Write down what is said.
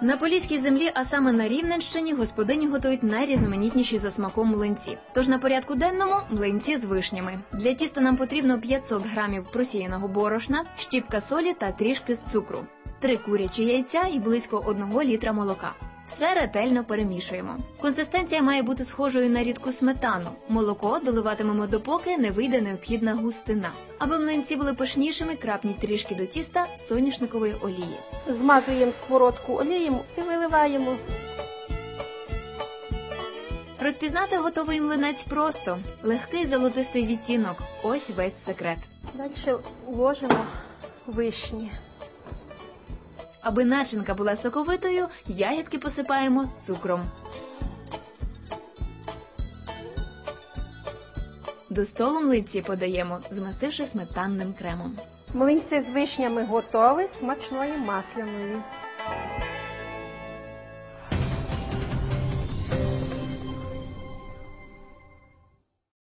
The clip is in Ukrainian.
На поліській землі, а саме на Рівненщині, господині готують найрізноманітніші за смаком млинці. Тож на порядку денному млинці з вишнями. Для тіста нам потрібно 500 грамів просіяного борошна, щіпка солі та трішки з цукру, три курячі яйця і близько 1 літра молока. Все ретельно перемішуємо. Консистенція має бути схожою на рідку сметану. Молоко доливатимемо допоки не вийде необхідна густина. Аби млинці були пишнішими, крапніть трішки до тіста соняшникової олії. Змазуємо сковородку олієм і виливаємо. Розпізнати готовий млинець просто легкий золотистий відтінок. Ось весь секрет. Далі вложимо вишні. Аби начинка була соковитою, ягідки посипаємо цукром. До столу млинці подаємо, змастивши сметанним кремом. Млинці з вишнями готові, смачної масляної.